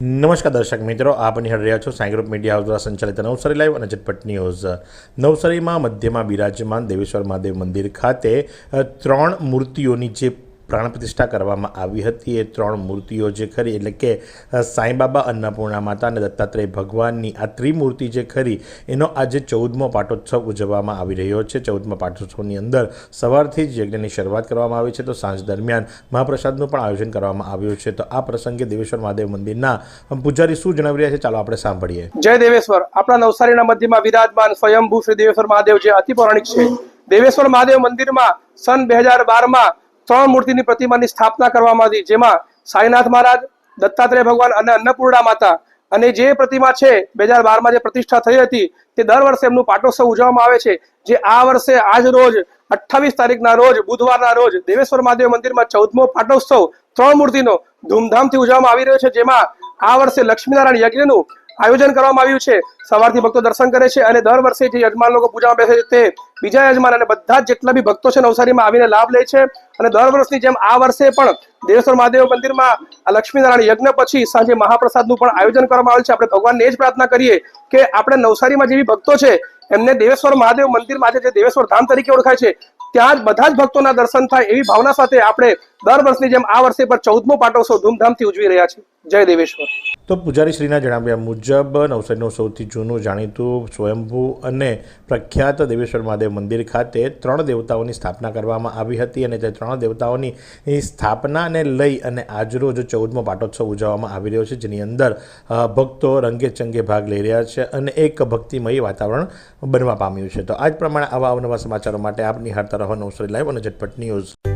નમસ્કાર દર્શક મિત્રો, આપ નિહાળ રહ્યા છો સાંઈ ગ્રુપ મીડિયા હાઉસ દ્વારા સંચાલિત નવસારી લાઈવ અને ઝટપટ ન્યૂઝ. નવસારીમાં મધ્યમાં બિરાજમાન દેવેશ્વર મહાદેવ મંદિર ખાતે ત્રણ મૂર્તિઓની જે પ્રાણ પ્રતિષ્ઠા કરવામાં આવી હતી. એ ત્રણ મૂર્તિઓ જે ખરી, એટલે કે સાંઈબાબા, અન્નપૂર્ણા માતા અને દત્તાત્રેય ભગવાનની આ ત્રિમૂર્તિ જે ખરી, એનો આજે ચૌદમો પાટોત્સવ ઉજવવામાં આવી રહ્યો છે. ચૌદમા પાટોત્સવની અંદર સવારથી જ યજ્ઞની શરૂઆત કરવામાં આવી છે. તો સાંજ દરમિયાન મહાપ્રસાદનું પણ આયોજન કરવામાં આવ્યું છે. તો આ પ્રસંગે દેવેશ્વર મહાદેવ મંદિરના પૂજારી શું જણાવી રહ્યા છે? ચાલો આપણે સાંભળીએ. જય દેવેશ્વર. આપણા નવસારીના મધ્યમાં વિરાજમાન સ્વયંભૂ શ્રી દેવેશ્વર મહાદેવ જે અતિ પૌરાણિક છે. દેવેશ્વર મહાદેવ મંદિરમાં સન બે હજાર બારમાં ત્રણ મૂર્તિની પ્રતિમાની સ્થાપના કરવામાં આવી, જેમાં સાઈનાથ મહારાજ, દત્તાત્રેય ભગવાન અને અન્નપૂર્ણા માતા. અને જે પ્રતિમા છે બે હજાર બારમાં જે પ્રતિષ્ઠા થઈ હતી, તે દર વર્ષે એમનું પાટોત્સવ ઉજવવામાં આવે છે, જે આ વર્ષે આજ રોજ, અઠ્ઠાવીસ તારીખના રોજ, બુધવારના રોજ, દેવેશ્વર મહાદેવ મંદિરમાં ચૌદમો પાટોત્સવ, ત્રણ મૂર્તિનો ધૂમધામથી ઉજવવામાં આવી રહ્યો છે, જેમાં આ વર્ષે લક્ષ્મીનારાયણ યજ્ઞનું આયોજન કરવામાં આવ્યું છે. સવારથી ભક્તો દર્શન કરે છે અને દર વર્ષે જે યજમાન લોકો પૂજામાં બેસે છે તે બીજા યજમાન અને બધા જ જેટલા બી ભક્તો છે નવસારીમાં આવીને લાભ લે છે અને દર વર્ષની જેમ આ વર્ષે પણ દેવેશ્વર મહાદેવ મંદિરમાં લક્ષ્મીનારાયણ યજ્ઞ પછી સાંજે મહાપ્રસાદનું પણ આયોજન કરવામાં આવેલ છે. આપણે ભગવાનને એ જ પ્રાર્થના કરીએ કે આપણે નવસારીમાં જેવી ભક્તો છે એમને દેવેશ્વર મહાદેવ મંદિરમાં આજે જે દેવેશ્વર ધામ તરીકે ઓળખાય છે ત્યાં જ બધા જ ભક્તોના દર્શન થાય એવી ભાવના સાથે આપણે દર વર્ષની જેમ આ વર્ષે પણ ચૌદમો પાટોત્સવ ધૂમધામથી ઉજવી રહ્યા છે જય દેવેશ્વર. તો પૂજારી શ્રીના જણાવ્યા મુજબ નવસારીનું સૌથી જૂનું જાણીતું સ્વયંભૂ અને પ્રખ્યાત દેવેશ્વર મહાદેવ મંદિર ખાતે ત્રણ દેવતાઓની સ્થાપના કરવામાં આવી હતી અને તે ત્રણ દેવતાઓની સ્થાપનાને લઈ અને આજરોજ ચૌદમો પાટોત્સવ ઉજવવામાં આવી રહ્યો છે, જેની અંદર ભક્તો રંગે ચંગે ભાગ લઈ રહ્યા છે અને એક ભક્તિમય વાતાવરણ બનવા પામ્યું છે. તો આજ પ્રમાણે આવા અવનવા સમાચારો માટે આપ નિહાળતા રહો નવસારી લાઈવ અને ઝટપટ ન્યૂઝ.